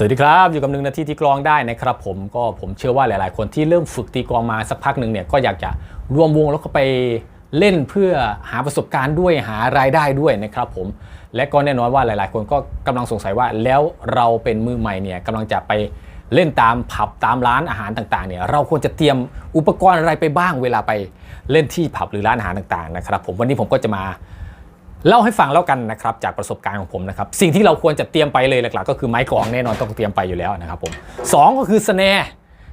สวัสดีครับ อยู่กับหนึ่งนาทีที่กลองได้นะครับผมก็ผมเชื่อว่าหลาย ๆ คนที่เริ่มฝึกตีกลองมาสักพักหนึ่งเนี่ยก็อยากจะรวมวงแล้วก็ไปเล่นเพื่อหาประสบการณ์ด้วยหารายได้ด้วยนะครับผมและก็แน่นอนว่าหลาย ๆ คนก็กำลังสงสัยว่าแล้วเราเป็นมือใหม่เนี่ยกำลังจะไปเล่นตามผับตามร้านอาหารต่าง ๆ เนี่ยเราควรจะเตรียมอุปกรณ์อะไรไปบ้างเวลาไปเล่นที่ผับหรือร้านอาหารต่าง ๆ นะครับผมวันนี้ผมก็จะมา เล่าให้ฟังแล้วกันนะครับจากประสบการณ์ของผมนะครับสิ่งที่เราควรจะเตรียมไปเลยหลักๆ ก็คือไม้กลองแน่นอนต้องเตรียมไปอยู่แล้วนะครับผมสองก็คือสแน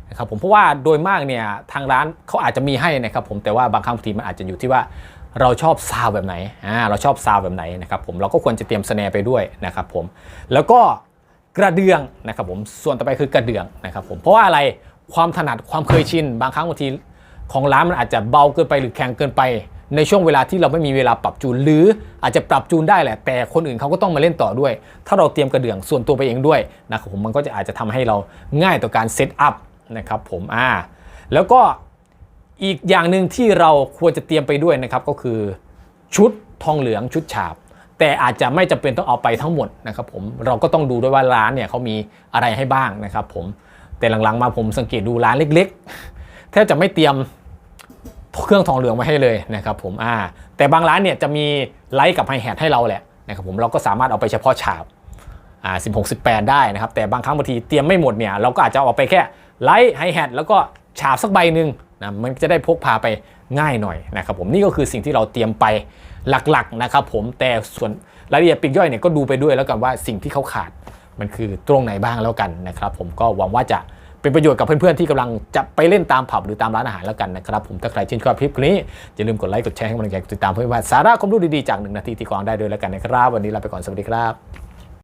นะครับผมเพราะว่าโดยมากเนี่ยทางร้านเขาอาจจะมีให้นะครับผมแต่ว่าบางครั้งบางทีมันอาจจะอยู่ที่ว่าเราชอบซาวแบบไหนอ่าเราชอบซาวแบบไหนนะครับผมเราก็ควรจะเตรียมสแนไปด้วยนะครับผมแล้วก็กระเดื่องนะครับผมส่วนต่อไปคือกระเดื่องนะครับผมเพราะว่าอะไรความถนัดความเคยชินบางครั้งบางทีของร้านมันอาจจะเบาเกินไปหรือแข็งเกินไป ในช่วงเวลาที่เราไม่มีเวลาปรับจูน หรืออาจจะปรับจูนได้แหละ แต่คนอื่นเขาก็ต้องมาเล่นต่อด้วย ถ้าเราเตรียมกระเดื่องส่วนตัวไปเองด้วยนะครับผมมันก็จะอาจจะทำให้เราง่ายต่อการเซตอัพนะครับผมอ่าแล้วก็อีกอย่างหนึ่งที่เราควรจะเตรียมไปด้วยนะครับก็คือชุดทองเหลืองชุดฉาบ แต่อาจจะไม่จำเป็นต้องเอาไปทั้งหมดนะครับผมเราก็ต้องดูด้วยว่าร้านเนี่ยเขามีอะไรให้บ้างนะครับผมแต่หลังๆมาผมสังเกตดูร้านเล็ก ๆ แทบจะไม่เตรียม เครื่องทองเหลืองมาให้เลยนะครับผมอ่าแต่บางร้านเนี่ยจะมีไลท์กับไฮแฮทให้เราแหละนะครับผมเราก็สามารถเอาไปเฉพาะฉาบอ่า16 18ได้นะครับแต่บางครั้งบางทีเตรียมไม่หมดเนี่ยเราก็อาจจะเอาไปแค่ไลท์ไฮแฮทแล้วก็ฉาบสักใบหนึ่งนะมันจะได้พกพาไปง่ายหน่อยนะครับผมนี่ก็คือสิ่งที่เราเตรียมไปหลักๆนะครับผมแต่ส่วนรายละเอียดปีกย่อยเนี่ยก็ดูไปด้วยแล้วกันว่าสิ่งที่เขาขาดมันคือตรงไหนบ้างแล้วกันนะครับผมก็หวังว่าจะ เป็นประโยชน์กับเพื่อนๆที่กำลังจะไปเล่นตามผับหรือตามร้านอาหารแล้วกันนะครับผมถ้าใครชื่นชอบคลิปนี้อย่าลืมกดไลค์กดแชร์ให้กำลังใจกดติดตามเพื่อนว่าสาระความรู้ดีๆจากหนึ่งนาทีที่กองได้ด้วยแล้วกันนะครับวันนี้ลาไปก่อนสวัสดีครับ